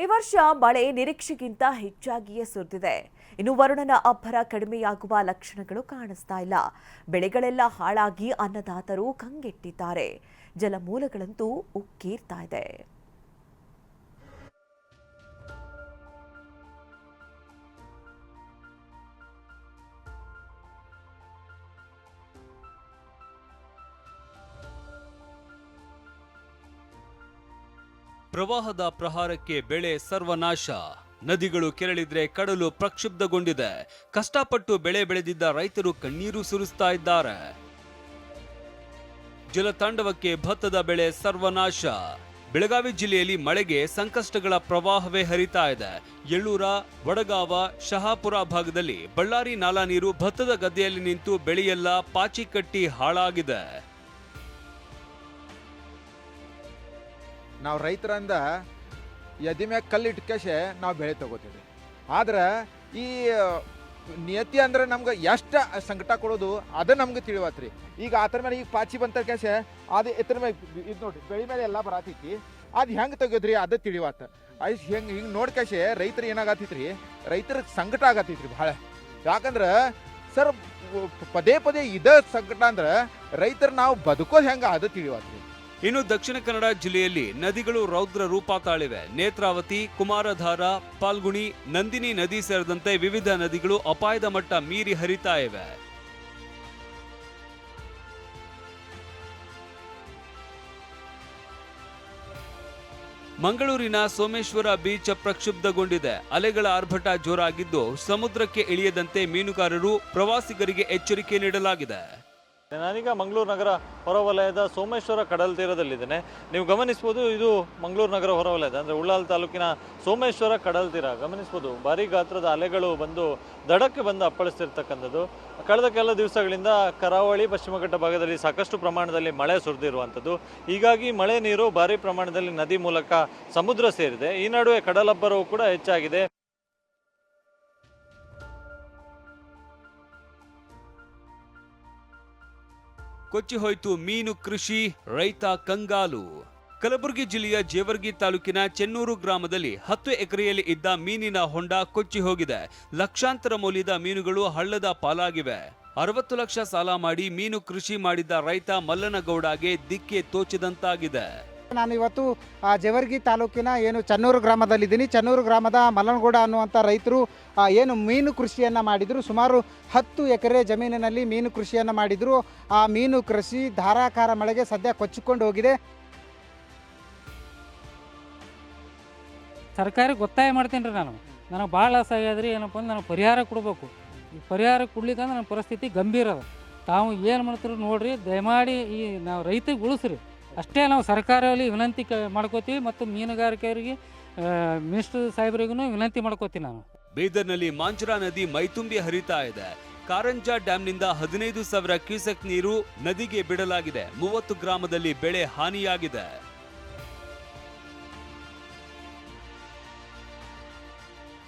ಈ ವರ್ಷ ಮಳೆ ನಿರೀಕ್ಷೆಗಿಂತ ಹೆಚ್ಚಾಗಿಯೇ ಸುರಿದಿದೆ. ಇನ್ನು ವರುಣನ ಅಬ್ಬರ ಕಡಿಮೆಯಾಗುವ ಲಕ್ಷಣಗಳು ಕಾಣಿಸ್ತಾ ಇಲ್ಲ. ಬೆಳೆಗಳೆಲ್ಲ ಹಾಳಾಗಿ ಅನ್ನದಾತರು ಕಂಗೆಟ್ಟಿದ್ದಾರೆ. ಜಲಮೂಲಗಳಂತೂ ಉಕ್ಕೀರ್ತಾ ಇದೆ. ಪ್ರವಾಹದ ಪ್ರಹಾರಕ್ಕೆ ಬೆಳೆ ಸರ್ವನಾಶ. ನದಿಗಳು ಕೆರಳಿದ್ರೆ ಕಡಲು ಪ್ರಕ್ಷುಬ್ಧಗೊಂಡಿದೆ. ಕಷ್ಟಪಟ್ಟು ಬೆಳೆ ಬೆಳೆದಿದ್ದ ರೈತರು ಕಣ್ಣೀರು ಸುರಿಸ್ತಾ ಇದ್ದಾರೆ. ಜಲತಾಂಡವಕ್ಕೆ ಭತ್ತದ ಬೆಳೆ ಸರ್ವನಾಶ. ಬೆಳಗಾವಿ ಜಿಲ್ಲೆಯಲ್ಲಿ ಮಳೆಗೆ ಸಂಕಷ್ಟಗಳ ಪ್ರವಾಹವೇ ಹರಿತಾ ಇದೆ. ಯಳ್ಳೂರ ವಡಗಾವ, ಶಹಾಪುರ ಭಾಗದಲ್ಲಿ ಬಳ್ಳಾರಿ ನಾಲಾ ನೀರು ಭತ್ತದ ಗದ್ದೆಯಲ್ಲಿ ನಿಂತು ಬೆಳೆಯೆಲ್ಲ ಪಾಚಿ ಕಟ್ಟಿ ಹಾಳಾಗಿದೆ. ನಾವು ರೈತರಿಂದ ಎದಿ ಮ್ಯಾಗ ಕಲ್ಲು ಇಟ್ಕೇಶೆ ನಾವು ಬೆಳೆ ತಗೋತೀವಿ ಆದ್ರೆ ಈ ನಿಯತಿ ಅಂದ್ರೆ ನಮ್ಗೆ ಎಷ್ಟು ಸಂಕಟ ಕೊಡೋದು ಅದು ನಮ್ಗೆ ತಿಳಿವತ್ರಿ. ಈಗ ಆತರ ಮೇಲೆ ಈಗ ಪಾಚಿ ಬಂತ ಕೇಶೆ ಅದು ಎತ್ತರ ಮೇಲೆ ಇದು ನೋಡಿ ಬೆಳೆ ಮೇಲೆ ಎಲ್ಲ ಬರತೈತಿ ಅದು ಹೆಂಗೆ ತೆಗಿಯೋದ್ರಿ ಅದು ತಿಳಿವಾತ ಐಸ್ ಹೆಂಗೆ, ಹಿಂಗೆ ನೋಡ್ಕೇಶೆ ರೈತರು ಏನಾಗತ್ತೈತ್ರಿ ರೈತರ ಸಂಕಟ ಆಗತ್ತೈತ್ರಿ ಭಾಳ. ಯಾಕಂದ್ರೆ ಸರ್, ಪದೇ ಪದೇ ಇದ ಸಂಕಟ ಅಂದ್ರೆ ರೈತರು ನಾವು ಬದುಕೋದು ಹೆಂಗೆ ಅದು ತಿಳಿವಾತ್ರಿ. ಇನ್ನು ದಕ್ಷಿಣ ಕನ್ನಡ ಜಿಲ್ಲೆಯಲ್ಲಿ ನದಿಗಳು ರೌದ್ರ ರೂಪ ತಾಳಿವೆ. ನೇತ್ರಾವತಿ, ಕುಮಾರಧಾರ, ಪಾಲ್ಗುಣಿ, ನಂದಿನಿ ನದಿ ಸೇರಿದಂತೆ ವಿವಿಧ ನದಿಗಳು ಅಪಾಯದ ಮಟ್ಟ ಮೀರಿ ಹರಿತಾ ಇವೆ. ಮಂಗಳೂರಿನ ಸೋಮೇಶ್ವರ ಬೀಚ್ ಪ್ರಕ್ಷುಬ್ಧಗೊಂಡಿದೆ. ಅಲೆಗಳ ಆರ್ಭಟ ಜೋರಾಗಿದ್ದು ಸಮುದ್ರಕ್ಕೆ ಇಳಿಯದಂತೆ ಮೀನುಗಾರರು ಪ್ರವಾಸಿಗರಿಗೆ ಎಚ್ಚರಿಕೆ ನೀಡಲಾಗಿದೆ. ನಾನೀಗ ಮಂಗಳೂರು ನಗರ ಹೊರವಲಯದ ಸೋಮೇಶ್ವರ ಕಡಲ ತೀರದಲ್ಲಿದ್ದೇನೆ. ನೀವು ಗಮನಿಸ್ಬೋದು ಇದು ಮಂಗಳೂರು ನಗರ ಹೊರವಲಯದ, ಅಂದರೆ ಉಳ್ಳಾಲ್ ತಾಲೂಕಿನ ಸೋಮೇಶ್ವರ ಕಡಲ ತೀರ. ಗಮನಿಸ್ಬೋದು, ಭಾರಿ ಗಾತ್ರದ ಅಲೆಗಳು ಬಂದು ದಡಕ್ಕೆ ಬಂದು ಅಪ್ಪಳಿಸ್ತಿರ್ತಕ್ಕಂಥದ್ದು. ಕಳೆದ ಕೆಲ ದಿವಸಗಳಿಂದ ಕರಾವಳಿ, ಪಶ್ಚಿಮ ಘಟ್ಟ ಭಾಗದಲ್ಲಿ ಸಾಕಷ್ಟು ಪ್ರಮಾಣದಲ್ಲಿ ಮಳೆ ಸುರಿದಿರುವಂಥದ್ದು. ಹೀಗಾಗಿ ಮಳೆ ನೀರು ಭಾರಿ ಪ್ರಮಾಣದಲ್ಲಿ ನದಿ ಮೂಲಕ ಸಮುದ್ರ ಸೇರಿದೆ. ಈ ನಡುವೆ ಕಡಲಬ್ಬರವು ಕೂಡ ಹೆಚ್ಚಾಗಿದೆ. ಕೊಚ್ಚಿ ಹೋಯಿತು ಮೀನು ಕೃಷಿ ರೈತ ಕಂಗಾಲು. ಕಲಬುರಗಿ ಜಿಲ್ಲೆಯ ಜೇವರ್ಗಿ ತಾಲೂಕಿನ ಚೆನ್ನೂರು ಗ್ರಾಮದಲ್ಲಿ ಹತ್ತು ಎಕರೆಯಲ್ಲಿ ಇದ್ದ ಮೀನಿನ ಹೊಂಡ ಕೊಚ್ಚಿ ಹೋಗಿದೆ ಲಕ್ಷಾಂತರ ಮೌಲ್ಯದ ಮೀನುಗಳು ಹಳ್ಳದ ಪಾಲಾಗಿವೆ. ಅರವತ್ತು ಲಕ್ಷ ಸಾಲ ಮಾಡಿ ಮೀನು ಕೃಷಿ ಮಾಡಿದ್ದ ರೈತ ಮಲ್ಲನಗೌಡಗೆ ದಿಕ್ಕೆ ತೋಚದಂತಾಗಿದೆ. ನಾನು ಇವತ್ತು ಜೇವರ್ಗಿ ತಾಲೂಕಿನ ಏನು ಚನ್ನೂರು ಗ್ರಾಮದಲ್ಲಿದ್ದೀನಿ. ಚನ್ನೂರು ಗ್ರಾಮದ ಮಲ್ಲನಗೌಡ ಅನ್ನುವಂಥ ರೈತರು ಏನು ಮೀನು ಕೃಷಿಯನ್ನು ಮಾಡಿದರು. ಸುಮಾರು ಹತ್ತು ಎಕರೆ ಜಮೀನಿನಲ್ಲಿ ಮೀನು ಕೃಷಿಯನ್ನು ಮಾಡಿದರು. ಆ ಮೀನು ಕೃಷಿ ಧಾರಾಕಾರ ಮಳೆಗೆ ಸದ್ಯ ಕೊಚ್ಚಿಕೊಂಡು ಹೋಗಿದೆ. ಸರ್ಕಾರಕ್ಕೆ ಒತ್ತಾಯ ಮಾಡ್ತೀನಿ ರೀ ನಾನು. ನನಗೆ ಭಾಳ ಲಾಸ್ ಆಗ್ಯದ್ರಿ, ಏನಪ್ಪ ಅಂದ್ರೆ ನನಗೆ ಪರಿಹಾರ ಕೊಡಬೇಕು. ಈ ಪರಿಹಾರ ಕೊಡ್ಲಿಕ್ಕಂದ್ರೆ ನನ್ನ ಪರಿಸ್ಥಿತಿ ಗಂಭೀರ ಅದ. ತಾವು ಏನು ಮಾಡ್ತೀರಿ ನೋಡ್ರಿ, ದಯಮಾಡಿ ಈ ನಾವು ರೈತರಿಗೆ ಉಳಿಸ್ರಿ. ಅಷ್ಟೇ ನಾವು ಸರ್ಕಾರದಲ್ಲಿ ವಿನಂತಿ ಕ ಮಾಡ್ಕೋತೀವಿ ಮತ್ತು ಮೀನುಗಾರಿಕೆಯವರಿಗೆ ಮಿನಿಸ್ಟರ್ ಸಾಹೇಬರಿಗೂ ವಿನಂತಿ ಮಾಡ್ಕೋತೀನಿ ನಾನು. ಬೀದರ್ನಲ್ಲಿ ಮಾಂಜುರಾ ನದಿ ಮೈತುಂಬಿ ಹರಿತಾ ಇದೆ. ಕಾರಂಜಾ ಡ್ಯಾಂನಿಂದ ಹದಿನೈದು ಸಾವಿರ ಕ್ಯೂಸೆಕ್ ನೀರು ನದಿಗೆ ಬಿಡಲಾಗಿದೆ. ಮೂವತ್ತು ಗ್ರಾಮದಲ್ಲಿ ಬೆಳೆ ಹಾನಿಯಾಗಿದೆ.